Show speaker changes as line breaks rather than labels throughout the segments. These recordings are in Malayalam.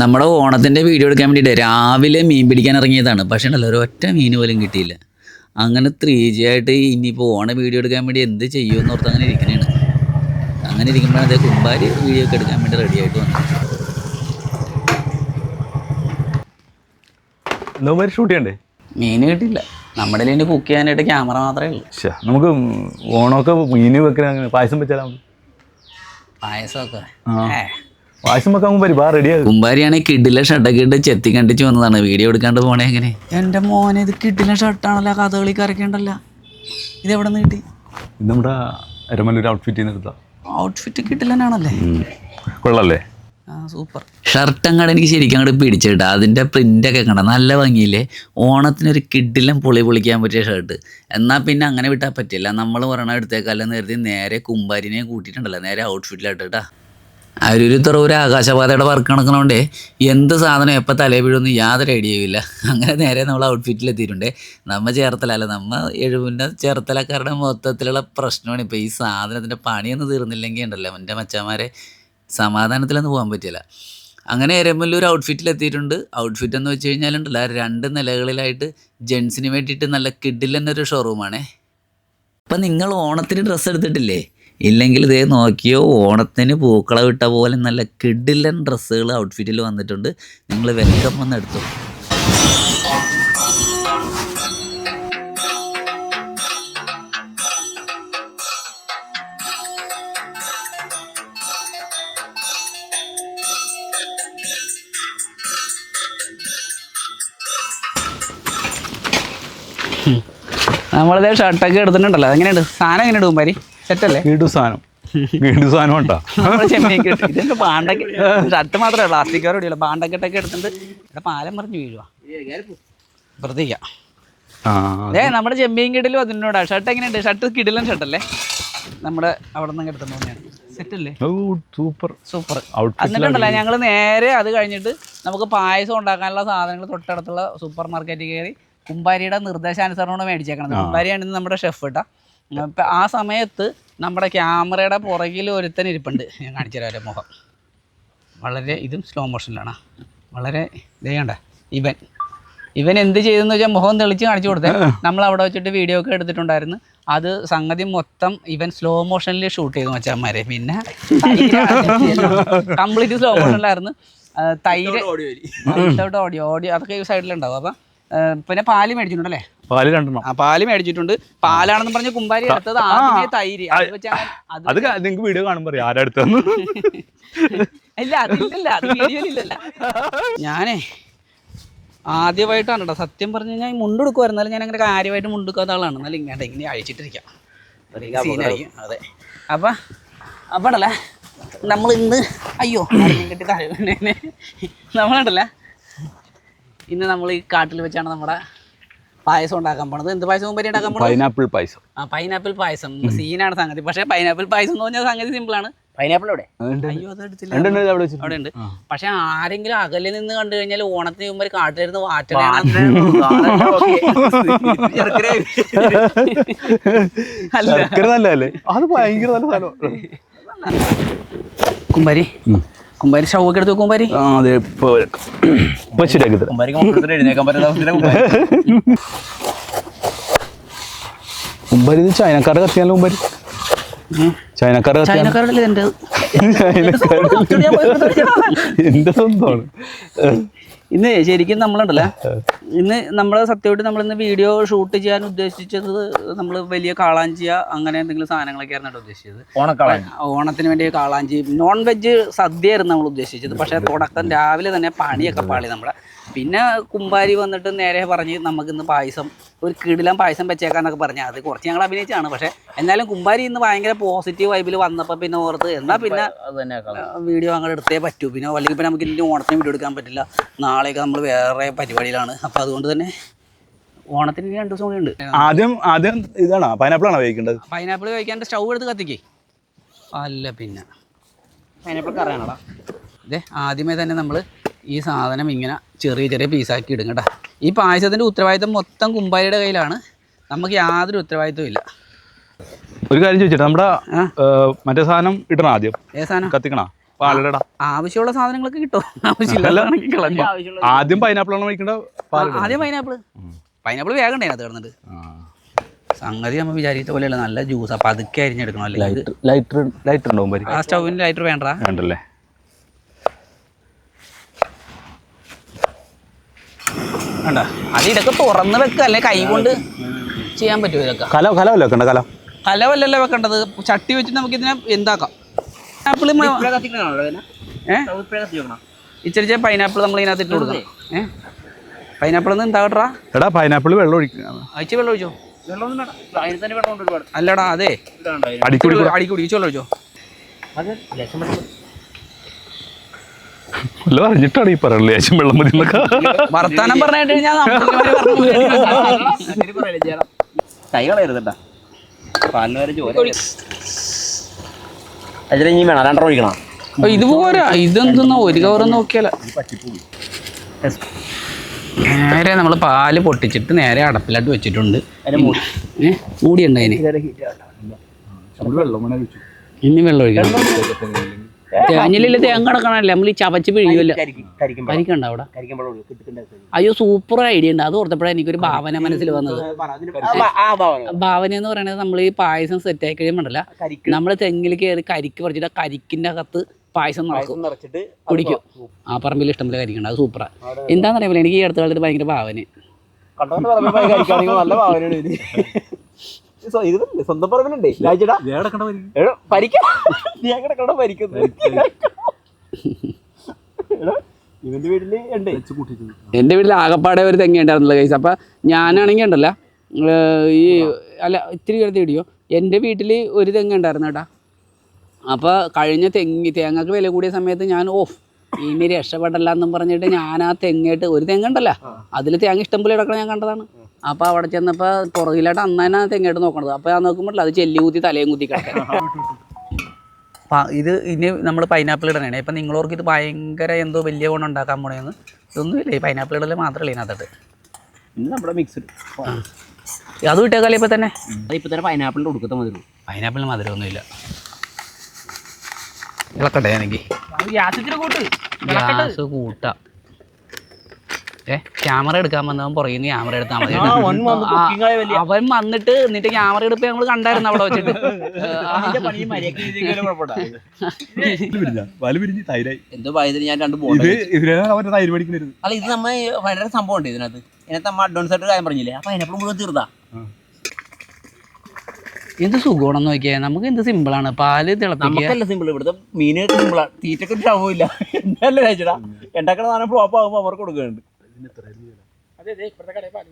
നമ്മുടെ ഓണത്തിന്റെ വീഡിയോ എടുക്കാൻ വേണ്ടിയിട്ട് രാവിലെ മീൻ പിടിക്കാൻ ഇറങ്ങിയതാണ്. പക്ഷേ ഉണ്ടല്ലോ ഒരൊറ്റ മീൻ പോലും കിട്ടിയില്ല. അങ്ങനെ ത്രീ ജി ആയിട്ട് ഇനിയിപ്പോൾ ഓണ വീഡിയോ എടുക്കാൻ വേണ്ടി എന്ത് ചെയ്യുമെന്ന് ഓർത്ത് അങ്ങനെ ഇരിക്കണേണ്. അങ്ങനെ ഇരിക്കുമ്പോഴാണ് അതേ കുമ്പാരി വീഡിയോ ഒക്കെ എടുക്കാൻ വേണ്ടി റെഡി ആയിട്ട് വന്നു
എന്താ ഷൂട്ട് ചെയ്യണ്ടേ?
മീൻ കിട്ടില്ല നമ്മുടെ കയ്യിൽ കുക്ക് ചെയ്യാനായിട്ട് ക്യാമറ മാത്രമേ ഉള്ളൂ.
നമുക്ക് ഓണമൊക്കെ മീൻ വെക്കാൻ പായസം വെച്ചാലും
പായസമൊക്കെ? ഏ. കുമ്പാരിയാണെങ്കിൽ കിഡിലെ ഷർട്ടൊക്കെ ഇട്ട് ചെത്തി കണ്ടിച്ച് വന്നതാണ്. വീഡിയോ എടുക്കാണ്ട് പോണേ എങ്ങനെ? എന്റെ മോനെ ഇത് കിഡിലെ ഷർട്ടാണല്ലോ കഥകളി ഉണ്ടല്ലോ ഇത് എവിടെ നിന്ന് കിട്ടി?
ഇത് നമ്മുടെ അരമല്ലൂർ ഔട്ട്ഫിറ്റ്
ഔട്ട്ഫിറ്റ് കിട്ടില്ലെന്നാണല്ലേ
കൊള്ളല്ലേ?
ആ സൂപ്പർ ഷർട്ട് അങ്ങോട്ട് എനിക്ക് ശരിക്കും അങ്ങോട്ട് അതിന്റെ അതിന്റെ പ്രിന്റൊക്കെ കണ്ട? നല്ല ഭംഗിയില്ലേ? ഓണത്തിനൊരു കിഡിലും പൊളി പൊളിക്കാൻ പറ്റിയ ഷർട്ട് എന്നാൽ പിന്നെ അങ്ങനെ വിട്ടാൽ പറ്റില്ല. നമ്മൾ പറയണ എടുത്തേക്കാലം നേരത്തെ നേരെ കുമ്പാരിനെ കൂട്ടിയിട്ടുണ്ടല്ലോ. നേരെ ഔട്ട്ഫിറ്റിലായിട്ടാ അരൂര് തുറവൂർ ആകാശപാതയുടെ വർക്ക് നടക്കണോണ്ട് എന്ത് സാധനം എപ്പോൾ തലേ വീഴുമെന്ന് യാതൊരു ഐഡിയയുമില്ല അങ്ങനെ നേരെ നമ്മൾ ഔട്ട്ഫിറ്റിൽ എത്തിയിട്ടുണ്ട്. നമ്മ ചേർത്തലല്ല നമ്മൾ എഴുപുന്ന ചേർത്തലക്കാരുടെ മൊത്തത്തിലുള്ള പ്രശ്നമാണ്. ഇപ്പോൾ ഈ സാധനത്തിന്റെ പണിയൊന്നും തീർന്നില്ലെങ്കിൽ ഉണ്ടല്ലോ എന്റെ മച്ചന്മാരെ സമാധാനത്തിലൊന്നും പോകാൻ പറ്റില്ല. അങ്ങനെ എരമല്ലൂർ ഔട്ട്ഫിറ്റിൽ എത്തിയിട്ടുണ്ട്. ഔട്ട്ഫിറ്റ് എന്ന് വെച്ച് കഴിഞ്ഞാലുണ്ടല്ലോ രണ്ട് നിലകളിലായിട്ട് ജെൻസിന് വേണ്ടിയിട്ട് നല്ല കിഡിൽ എന്നൊരു ഷോറൂമാണേ അപ്പം നിങ്ങൾ ഓണത്തിന് ഡ്രസ്സ് എടുത്തിട്ടില്ലേ? ഇല്ലെങ്കിൽ ഇതേ നോക്കിയോ ഓണത്തിന് പൂക്കള വിട്ട പോലെ നല്ല കിഡിലൻ ഡ്രസ്സുകൾ ഔട്ട്ഫിറ്റിൽ വന്നിട്ടുണ്ട്. നിങ്ങൾ വെൽക്കം വന്ന് എടുത്തു. നമ്മളിതേ ഷർട്ടൊക്കെ എടുത്തിട്ടുണ്ടല്ലോ. അതെങ്ങനെയുണ്ട്? സാധനം ഇടും കുമ്പാരി സെറ്റല്ലേ
വീട് സാധനം വീട് സാധനം ഉണ്ടാ
അതിനോട് ഷർട്ട് മാത്രമേ പ്ലാസ്റ്റിക് കവർ ഇടിയുള്ളൂ പാണ്ടക്കെട്ടൊക്കെ എടുത്തിട്ട് ഇവിടെ പാലം മറിഞ്ഞ് വീഴുവാ. പ്രതീക.
ആ
അതെ നമ്മുടെ ചെമ്മീൻ കിടലും അതിനോടാ. ഷർട്ട് എങ്ങനെയുണ്ട്? ഷർട്ട് കിടിലൻ ഷർട്ടല്ലേ? നമ്മുടെ അവിടെ നിന്ന് എടുത്തോണ്ട് തന്നെയാണ് സെറ്റല്ലേ
സൂപ്പർ.
സൂപ്പർ.
ഔട്ട്ഫിറ്റ്
എന്നിട്ടുണ്ടല്ലോ ഞങ്ങൾ നേരെ അത് കഴിഞ്ഞിട്ട് നമുക്ക് പായസം ഉണ്ടാക്കാനുള്ള സാധനങ്ങൾ തൊട്ടടുത്തുള്ള സൂപ്പർ മാർക്കറ്റിൽ കയറി കുമ്പാരിയുടെ നിർദ്ദേശാനുസരണമാണ് മേടിച്ചേക്കണത്. കുമ്പാരിയാണ് നമ്മുടെ ഷെഫ് കേട്ടോ. അപ്പം ആ സമയത്ത് നമ്മുടെ ക്യാമറയുടെ പുറകിൽ ഒരുത്തൻ ഇരിപ്പുണ്ട്. ഞാൻ കാണിച്ചു തരാം അവരുടെ മുഖം. വളരെ ഇതും സ്ലോ മോഷനിലാണ് വളരെ ഇതേണ്ട ഇവൻ. ഇവൻ എന്ത് ചെയ്തെന്ന് വെച്ചാൽ മുഖം തെളിച്ച് കാണിച്ചു കൊടുത്തേ. നമ്മൾ അവിടെ വെച്ചിട്ട് വീഡിയോ ഒക്കെ എടുത്തിട്ടുണ്ടായിരുന്നു. അത് സംഗതി മൊത്തം ഇവൻ സ്ലോ മോഷനിൽ ഷൂട്ട് ചെയ്തു മച്ചാന്മാരെ. പിന്നെ കംപ്ലീറ്റ് സ്ലോ മോഷനിലായിരുന്നു തൈര് ഓഡിയോ ഓഡിയോ അതൊക്കെ ഈ സൈഡിലുണ്ടാവും അപ്പം പിന്നെ പാൽ മേടിച്ചിട്ടുണ്ടല്ലേ?
പാൽ രണ്ടെണ്ണം.
ആ പാൽ മേടിച്ചിട്ടുണ്ട്. പാലാണെന്ന് പറഞ്ഞ കുമ്പാരി എടുത്തത് ആദ്യമേ തൈര്. അത് വെച്ചാൽ അത്
നിങ്ങൾക്ക് വീഡിയോ കാണുമ്പോ അറിയാം. ആരാ അടുത്തെന്ന്
ഇല്ല അതില്ലല്ല. അത് വീഡിയോയിലില്ലല്ല. ഞാനേ ആദ്യമായിട്ടാണ് കേട്ടോ സത്യം പറഞ്ഞു കഴിഞ്ഞാൽ മുണ്ടെടുക്കുമായിരുന്നു എന്നാലും ഞാൻ അങ്ങനെ കാര്യമായിട്ട് മുണ്ടെടുക്കാത്ത ആളാണ്. എന്നാലും ഇങ്ങോട്ട് ഇങ്ങനെ അഴിച്ചിട്ടിരിക്കാം. സീനായിരിക്കും അതെ. അപ്പം അപ്പം ഉണ്ടല്ലേ നമ്മൾ ഇന്ന് അയ്യോ ആരെങ്കിലും കെട്ടി താഴെ നമ്മളുണ്ടല്ലേ? ഇന്ന് നമ്മൾ ഈ കാട്ടിൽ വെച്ചാണ് നമ്മുടെ പായസം ഉണ്ടാക്കാൻ പോണത്. എന്ത് പായസം മുമ്പേ ഉണ്ടാക്കാൻ പോണത്?
പൈനാപ്പിൾ പായസം.
ആ പൈനാപ്പിൾ പായസം. സീനാണ് സംഗതി. പക്ഷേ പൈനാപ്പിൾ പായസം എന്ന് പറഞ്ഞാൽ സംഗതി സിമ്പിളാണ് പൈനാപ്പിൾ അവിടെ അയ്യോ അത് എടുത്തില്ല.
ഉണ്ട്, ഉണ്ട്, അവിടെ വെച്ചിട്ടുണ്ട്.
അവിടെ ഉണ്ട്. പക്ഷെ ആരെങ്കിലും അകലിൽ നിന്ന് കണ്ടു കഴിഞ്ഞാൽ ഓണത്തിന് മുമ്പ് കാട്ടിലിരുന്ന് വാറ്റലാണ്
അത് ഭയങ്കര നല്ല
കുമ്പാരി. കുമ്പാരി ഷൗ ഒക്കെ എടുത്ത് കുമ്പാരി?
ആ അതെ ഇപ്പൊ ഇപ്പൊ ശരിയാക്കി തരാം.
എഴുന്നേക്കാൻ പറ്റുന്ന
മുമ്പാരി ഇത് ചൈനക്കാരുടെ കത്തിയാലോ കുമ്പാരി. ചൈനക്കാരുടെ
ചൈനക്കാരുടെ
എന്റെ സ്വന്തമാണ്
ഇന്ന് ശരിക്കും നമ്മളുണ്ടല്ലേ? ഇന്ന് നമ്മൾ സത്യമായിട്ട് നമ്മൾ ഇന്ന് വീഡിയോ ഷൂട്ട് ചെയ്യാൻ ഉദ്ദേശിച്ചത് നമ്മൾ വലിയ കാളാഞ്ചിയ അങ്ങനെ എന്തെങ്കിലും സാധനങ്ങളൊക്കെ ആയിരുന്നു കേട്ടോ ഉദ്ദേശിച്ചത്. ഓണത്തിന് വേണ്ടി കാളാഞ്ചി നോൺ വെജ് സദ്യയായിരുന്നു നമ്മൾ ഉദ്ദേശിച്ചത്. പക്ഷേ തുടക്കം രാവിലെ തന്നെ പണിയൊക്കെ പാളി നമ്മളെ. പിന്നെ കുമ്പാരി വന്നിട്ട് നേരെ പറഞ്ഞ് നമുക്കിന്ന് പായസം ഒരു കിടിലം പായസം വെച്ചേക്കാന്നൊക്കെ പറഞ്ഞ്. അത് കുറച്ച് ഞങ്ങൾ അഭിനയിച്ചാണ് പക്ഷെ എന്നാലും കുമ്പാരി ഇന്ന് ഭയങ്കര പോസിറ്റീവ് വൈബിൽ വന്നപ്പോൾ പിന്നെ ഓർത്ത് എന്നാൽ പിന്നെ വീഡിയോ അങ്ങനെ എടുത്തേ പറ്റൂ. പിന്നെ അല്ലെങ്കിൽ പിന്നെ നമുക്ക് ഇനി ഓണത്തിന് വീഡിയോ എടുക്കാൻ പറ്റില്ല. നാളെയൊക്കെ നമ്മൾ വേറെ പരിപാടിയിലാണ്. അപ്പോൾ അതുകൊണ്ട് തന്നെ ഓണത്തിന് ഇനി രണ്ട് ദിവസം കൂടി ഉണ്ട്.
ആദ്യം ആദ്യം ഇതാണ്? പൈനാപ്പിൾ ആണ് ഉപയോഗിക്കേണ്ടത്
പൈനാപ്പിൾ കഴിക്കാൻ സ്റ്റൗ എടുത്ത് കത്തിക്കേ. അല്ല പിന്നെ. പൈനാപ്പിൾ കറിയാണോടാ ഇതേ ആദ്യമേ തന്നെ നമ്മൾ ഈ സാധനം ഇങ്ങനെ ചെറിയ ചെറിയ പീസാക്കി ഇടും കേട്ടോ. ഈ പായസത്തിന്റെ ഉത്തരവാദിത്തം മൊത്തം കുമ്പാരിയുടെ കയ്യിലാണ്. നമുക്ക് യാതൊരു ഉത്തരവാദിത്വം ഇല്ല.
ഒരു കാര്യം ചോദിച്ചിട്ട് നമ്മുടെ. മറ്റേ സാധനം ഇടണം ആദ്യം.
ഏ സാധനം?
കത്തിക്കണ? പാലടടാ.
ആവശ്യമുള്ള സാധനങ്ങളൊക്കെ കിട്ടും. ആവശ്യമില്ല
ആദ്യം പൈനാപ്പിൾ ആണ് കഴിക്കേണ്ട പാലട
ആദ്യം പൈനാപ്പിൾ പൈനാപ്പിൾ വേഗണ്ടേ അത് കിടന്നിട്ട്. സംഗതി നമ്മൾ വിചാരിച്ച പോലെയല്ല നല്ല ജ്യൂസ് അപ്പം അതൊക്കെ അരിഞ്ഞെടുക്കണം അല്ലേ?
ലൈറ്റർ ലൈറ്റർ ഉണ്ടാവും
ആ സ്റ്റൗവിന്റെ ലൈറ്റർ വേണ്ട
വേണ്ടല്ലേ?
വേണ്ട അത് ഇതൊക്കെ തുറന്ന് വെക്കുക അല്ലെ? കൈ കൊണ്ട് ചെയ്യാൻ പറ്റുമോ ഇതൊക്കെ?
കലോ കലോ വെക്കണ്ട? കലോ.
കലോ അല്ലല്ലോ വെക്കേണ്ടത്? ചട്ടി വെച്ചിട്ട് നമുക്ക് ഇതിനെ എന്താക്കാം ആപ്പിൾ ഇച്ചിരി പൈനാപ്പിൾ നമ്മൾ ഇതിനകത്ത് ഇട്ട് കൊടുക്കണം. ഏ? പൈനാപ്പിൾ ഒന്ന് എന്താ കേട്ടാ?
എടാ പൈനാപ്പിൾ വെള്ളം ഒഴിക്കുക
അയച്ച് വെള്ളം ഒഴിച്ചോ? അല്ലടാ അതെ.
അടിക്കുടി
അടിക്കുടി വെള്ളം ഒഴിച്ചോ?
വല്ല പറഞ്ഞിട്ടാണ് ഈ പറയുന്നത് ലേശം വെള്ളം മതി
വർത്താനം പറഞ്ഞിട്ട് കഴിഞ്ഞാൽ
കൈ കളയരുതട്ടാ പാലിന് വരെ ചോര അതിൽ ഇനി വേണം. രണ്ടര ഒഴിക്കണം.
ഇത് പോരാ. ഇതെന്തെന്നാ? ഒരു കവറ് നോക്കിയാല. നേരെ നമ്മൾ പാൽ പൊട്ടിച്ചിട്ട് നേരെ അടപ്പിലായിട്ട് വെച്ചിട്ടുണ്ട്.
മൂടിയുണ്ടായിന്
ഇനി വെള്ളം ഒഴിക്കണം. തേങ്ങയിലെ തേങ്ങ കിടക്കണല്ലേ? നമ്മൾ ഈ ചവച്ച് പിഴിയുമല്ലോ. കരിക്കണ്ട അവിടെ. അയ്യോ സൂപ്പർ ഐഡിയ ഉണ്ട്. അത് ഓർത്തപ്പോഴാണ് എനിക്കൊരു ഭാവന മനസ്സിൽ വന്നത്.
ഭാവന.
എന്ന് പറയുന്നത് നമ്മൾ ഈ പായസം സെറ്റ് ആയി കഴിയുമ്പോണ്ടല്ല നമ്മൾ തെങ്ങിൽ കയറി കരിക്ക് പറിച്ചിട്ട് ആ കരിക്കിന്റെ അകത്ത് പായസം നടക്കും കുടിക്കും. ആ പറമ്പിൽ ഇഷ്ടം പോലെ കരിക്കണം അത് സൂപ്പറാ എന്താണെന്ന് അറിയാമല്ലോ എനിക്ക് ഈ അടുത്ത കാലത്ത് ഭയങ്കര ഭാവന.
കണ്ടോണ്ട് പറയുമ്പോ കരിക്കാണെങ്കിൽ നല്ല ഭാവനയാണ് ഇത് ഇത് സ്വ- ഇത് സ്വന്തം പറമ്പിലുണ്ടേ രാജടാ പരിക്ക ഇവന്റെ വീട്ടിൽ ഉണ്ട്.
എന്റെ വീട്ടിൽ ആകപ്പാടെ ഒരു തെങ്ങ ഉണ്ടായിരുന്നില്ല കൈസ് അപ്പൊ ഞാനാണെങ്കിൽ ഉണ്ടല്ല ഈ അല്ല ഇത്തിരി കരുതി ഇടിയോ? എന്റെ വീട്ടിൽ ഒരു തെങ്ങ് ഉണ്ടായിരുന്നു കേട്ടാ. അപ്പോൾ കഴിഞ്ഞ തെങ്ങി തേങ്ങക്ക് വില കൂടിയ സമയത്ത് ഞാൻ ഓഫ് ഇനി രക്ഷപ്പെടല്ല എന്നും പറഞ്ഞിട്ട് ഞാൻ ആ തെങ്ങായിട്ട് ഒരു തെങ്ങ് ഉണ്ടല്ല. അതിൽ തേങ്ങ ഇഷ്ടംപോലെ കിടക്കണം ഞാൻ കണ്ടതാണ്. അപ്പോൾ അവിടെ ചെന്നപ്പോൾ പുറകിലായിട്ട് അന്ന് തന്നെ തെങ്ങായിട്ട് നോക്കണത്. അപ്പോൾ ഞാൻ നോക്കുമ്പോൾ അത് ചെല്ലി കുത്തി തലയും കുത്തി കിടക്കാം ഇത് ഇനി നമ്മൾ പൈനാപ്പിൾ ഇടണേ ഇപ്പം നിങ്ങളോർക്ക് ഇത് ഭയങ്കര എന്തോ വലിയ ഗുണം ഉണ്ടാക്കാൻ പോണേന്ന്. ഇതൊന്നുമില്ല ഈ പൈനാപ്പിൾ ഇടൽ മാത്രമല്ല ഇതിനകത്തോട്ട്.
നമ്മുടെ മിക്സ്ഡ്
അത് വിട്ടേക്കാലേ ഇപ്പം തന്നെ?
ഇപ്പൊ തന്നെ പൈനാപ്പിളിന്റെ കൊടുക്കത്തെ മതി
പൈനാപ്പിളിന് മധുരമൊന്നുമില്ല. ഇളക്കട്ടെ. എനിക്ക് ഗ്യാസ് കൂട്ടാം. ക്യാമറ എടുക്കാൻ വന്നവൻ പുറകിൽ നിന്ന് ക്യാമറ എടുത്താൽ മതി. അവൻ വന്നിട്ട് എന്നിട്ട് ക്യാമറ എടുപ്പ് ഞങ്ങൾ കണ്ടായിരുന്നു അവിടെ വെച്ചിട്ട്.
പാൽ
എന്തോ ഭയത്തിന് ഞാൻ രണ്ട് അല്ല ഇത് നമ്മ വളരെ സംഭവം ഉണ്ട് ഇതിനകത്ത്. ഇതിനകത്ത് നമ്മ അഡ്വാൻസ് ആയിട്ട് കാര്യം പറഞ്ഞില്ലേ? അപ്പൊ അതിനെപ്പോഴും മുഴുവൻ തീർത്താ
എന്ത് സുഖമാണെന്ന് നോക്കിയാൽ നമുക്ക് എന്ത് സിമ്പിളാണ് പാൽ തിളപ്പിക്കുക.
നമുക്കല്ല സിമ്പിൾ ഇവിടുത്തെ മീനൊക്കെ സിമ്പിളാണ് തീറ്റക്ക് ഒരു ക്ഷമമില്ല എന്നല്ല കഴിച്ചടാ ഉണ്ടാക്കണ സാധനം ഫ്ലോപ്പ് ആകുമ്പോൾ അവർക്ക് കൊടുക്കുന്നുണ്ട്.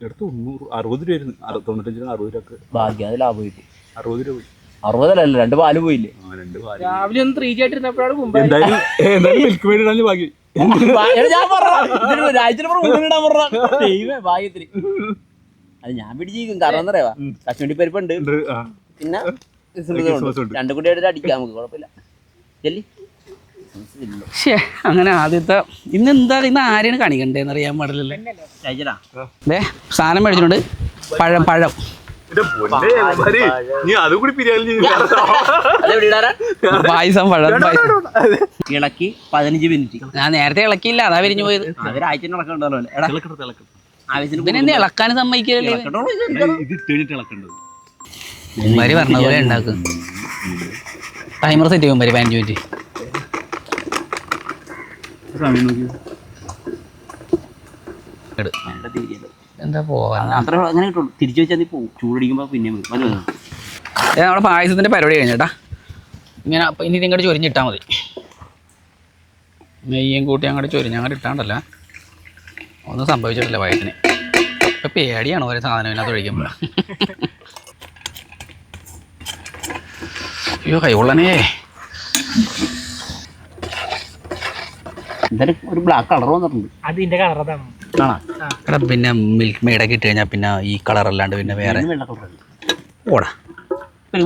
എടുത്ത് അറുപത് അറു- അറുപത് രൂപക്ക്
ഭാഗ്യം അത് ലാഭമായിട്ട്.
അറുപത് രൂപ പോയി.
രണ്ട് പാൽ പോയില്ലേ?
ആ രണ്ട് പാൽ
രാവിലെ ഒന്ന് ത്രീ ആയിട്ടിരുന്നപ്പോഴാണ്
എന്തായാലും എന്തായാലും മിൽക്ക് മേഡ് ഇടാൻ ബാക്കി.
എടാ ഞാൻ പറഞ്ഞ രാജ്യത്തിന് മുന്നിടാൻ പറഞ്ഞ ദൈവമേ ഭാഗ്യത്തിന്. അത് ഞാൻ പിടിച്ചിരിക്കും. കാരണം എന്താ പറയാ കശുവണ്ടി പരിപ്പുണ്ട്.
ഉണ്ട്, ആ.
പിന്നെ
ക്രിസ്മസ് ഉണ്ട്.
രണ്ടു കൂടി എടുത്ത് അടിക്കാം നമുക്ക് കുഴപ്പമില്ല. ചെല്ലി.
ശേ അങ്ങനെ ആദ്യത്തെ ഇന്ന് എന്താ ഇന്ന് ആരെയാണ് കാണിക്കണ്ടേന്ന് അറിയാൻ പാടില്ലല്ലേ?
അതെ
ദേ സാധനം മേടിച്ചിട്ടുണ്ട് പഴം പഴം. പായസം പഴം പായസം.
ഇളക്കി പതിനഞ്ച് മിനിറ്റ്.
ഞാൻ നേരത്തെ ഇളക്കിയില്ല അതാ വിരിഞ്ഞു പോയത്.
ഇളക്കണ്ടല്ലോ ആവശ്യത്തിന്
ഇളക്കാൻ സമ്മതിക്കില്ലേ? പറഞ്ഞ പോലെ ഉണ്ടാക്കും. ടൈമർ സെറ്റ് ചെയ്യുമ്പോൾ പതിനഞ്ച് മിനിറ്റ്.
സമയം നോക്കി
എടു.
വേണ്ട തിരിയല്ലോ.
എന്താ പോവാൻ
അത്ര അങ്ങനെ കിട്ടുള്ളൂ. തിരിച്ചു വെച്ചാൽ നീ പോകും ചൂടടിക്കുമ്പോ പിന്നെ വരും. വരും, വരും.
നമ്മുടെ പായസത്തിന്റെ പരിപാടി കഴിഞ്ഞേട്ടാ. ഇങ്ങനെ അപ്പൊ ഇനി നിങ്ങളുടെ ചൊരിഞ്ഞിട്ടാ മതി. നെയ്യും കൂട്ടി അങ്ങോട്ട് ചൊരിഞ്ഞ് അങ്ങോട്ട് ഇട്ടാണ്ടല്ല. ഒന്നും സംഭവിച്ചിട്ടില്ല പായസത്തിന്. ഇപ്പൊ പേടിയാണ് ഓരോ സാധനം ഇതിനകത്ത് ഒഴിക്കുമ്പോൾ അയ്യോ കൈകൊള്ളനേ
എന്തായാലും ഒരു ബ്ലാക്ക് കളർ വന്നിട്ടുണ്ട്.
എടാ പിന്നെ മിൽക്ക് മെയ്ഡൊക്കെ ഇട്ട് കഴിഞ്ഞാൽ പിന്നെ ഈ കളർ അല്ലാണ്ട് പിന്നെ വേറെ
ഇതിന് വെള്ള കളർ
ഓടാ.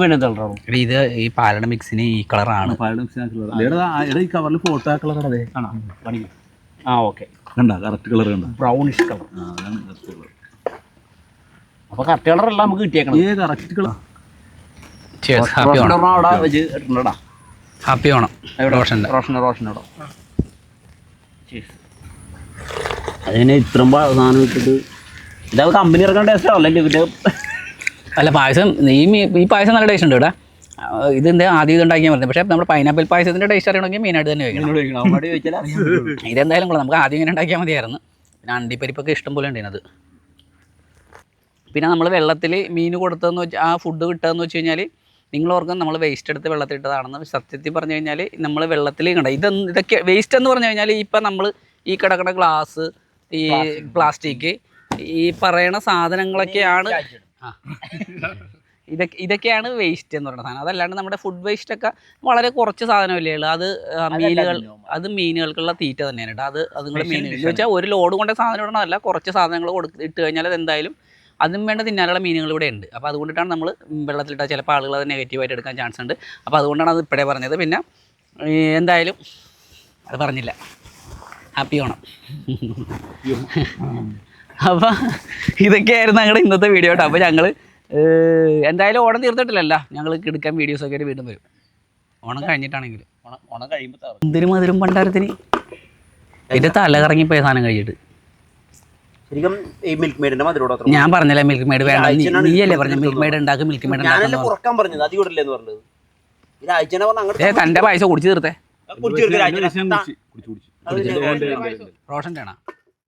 വേണ്ട കളറാണോ
എടാ ഇത് ഈ പാലട മിക്സിന് ഈ കളറാണ്
എടാ ഈ കവറിൽ ഫോട്ടോ കളർ അതെ
ആ ഓക്കെ
കണ്ട കറക്റ്റ് കളർ കണ്ട.
ബ്രൗണിഷ് കളർ അപ്പൊ കറക്റ്റ് കളർ അല്ല നമുക്ക് കിട്ടിയേക്കണം.
ഏ കറക്റ്റ് കളർ
ഹാപ്പി
ഇട്ടുണ്ടോടാ
ഹാപ്പി ഓണം. റോഷന്റെ
റോഷൻ റോഷനോടോ അതിനെ ഇത്രയും സാധനം ഇട്ടിട്ട് ഇതാ കമ്പനി ഇറക്കാൻ ടേസ്റ്റ് ആവല്ലേ ഇവിടെ
അല്ല പായസം നീ ഈ പായസം നല്ല ടേസ്റ്റ് ഉണ്ട് ഇവിടെ ഇത് ഇതിന്റെ ആദ്യം ഇത് ഉണ്ടാക്കിയാൽ മതി. പക്ഷേ നമ്മുടെ പൈനാപ്പിൾ പായസത്തിന്റെ ടേസ്റ്റ് അറിയണമെങ്കിൽ മെയിനായിട്ട് തന്നെ
ചോദിച്ചാൽ
ഇതെന്തായാലും കൊള്ളാം. നമുക്ക് ആദ്യം ഇങ്ങനെ ഉണ്ടാക്കിയാൽ മതിയായിരുന്നു. പിന്നെ അണ്ടിപ്പരിപ്പൊക്കെ ഇഷ്ടം പോലെ ഉണ്ടായിരുന്നത് പിന്നെ നമ്മൾ വെള്ളത്തിൽ മീൻ കൊടുത്തതെന്ന് വെച്ചാൽ ആ ഫുഡ് കിട്ടുകയെന്ന് വെച്ച് കഴിഞ്ഞാൽ നിങ്ങൾ ഓർക്കും നമ്മൾ വേസ്റ്റ് എടുത്ത് വെള്ളത്തിൽ ഇട്ടതാണെന്ന് സത്യത്തിൽ പറഞ്ഞു കഴിഞ്ഞാൽ നമ്മൾ വെള്ളത്തിൽ കണ്ട ഇത് ഇതൊക്കെ വേസ്റ്റ് എന്ന് പറഞ്ഞു കഴിഞ്ഞാൽ ഇപ്പം നമ്മൾ ഈ കിടക്കുന്ന ഗ്ലാസ് ഈ പ്ലാസ്റ്റിക് ഈ പറയണ സാധനങ്ങളൊക്കെയാണ്. ഇതൊക്കെ ഇതൊക്കെയാണ് വേസ്റ്റ് എന്ന് പറയുന്ന സാധനം. അതല്ലാണ്ട് നമ്മുടെ ഫുഡ് വേസ്റ്റ് ഒക്കെ വളരെ കുറച്ച് സാധനമല്ലേ ഉള്ളൂ. അത് മീനുകൾ അത് മീനുകൾക്കുള്ള തീറ്റ തന്നെയാണ് കേട്ടോ. അത് അതുങ്ങൾ മീനുകൾ. എന്ന് വെച്ചാൽ ഒരു ലോഡ് കൊണ്ട സാധനം ഇടണമല്ല കുറച്ച് സാധനങ്ങൾ കൊടുത്ത് ഇട്ട് കഴിഞ്ഞാൽ അത് എന്തായാലും അതും വേണ്ട തിന്നാനുള്ള മീനുകൾ ഇവിടെ ഉണ്ട്. അപ്പോൾ അതുകൊണ്ടിട്ടാണ് നമ്മൾ വെള്ളത്തിലിട്ടാൽ ചിലപ്പോൾ ആളുകൾ അത് നെഗറ്റീവായിട്ട് എടുക്കാൻ ചാൻസ് ഉണ്ട്. അപ്പോൾ അതുകൊണ്ടാണ് അത് ഇപ്പോഴേ പറഞ്ഞത്. പിന്നെ എന്തായാലും അത് പറഞ്ഞില്ല. ഹാപ്പി ഓണം. അപ്പോൾ ഇതൊക്കെയായിരുന്നു ഞങ്ങളുടെ ഇന്നത്തെ വീഡിയോ കേട്ടോ അപ്പോൾ ഞങ്ങൾ എന്തായാലും ഓണം തീർത്തിട്ടില്ലല്ല. ഞങ്ങൾ കിടക്കാൻ വീഡിയോസൊക്കെ ആയിട്ട് വീണ്ടും വരും. ഓണം കഴിഞ്ഞിട്ടാണെങ്കിലും.
ഓണം ഓണം കഴിയുമ്പോൾ
എന്തിനു മധുരം പണ്ടാരത്തിന്. ഇതിന്റെ തല കറങ്ങിപ്പോയ സാധനം കഴിച്ചിട്ട്
ശരിക്കും ഈ മിൽക്ക് മെയ്ഡിന്റെ
ഞാൻ പറഞ്ഞല്ലേ മിൽക്ക് മെയ്ഡ് വേണ്ട. നീ-
അയച്ചനാണ്
നീയല്ലേ പറഞ്ഞ മിൽക്ക് മെയ്ഡ് ഉണ്ടാക്കും മിൽക്ക് മെയ്ഡ്
ഞാനല്ലേ കുറയ്ക്കാൻ പറഞ്ഞത്? അധികം ഇടില്ലേ എന്ന് പറഞ്ഞത്? ഇത് അയച്ചനെ പറഞ്ഞ അങ്ങോട്ട്
ഏ തന്റെ പൈസ കുടിച്ചു തീർത്തേ.
കുടിച്ചു തീർക്കും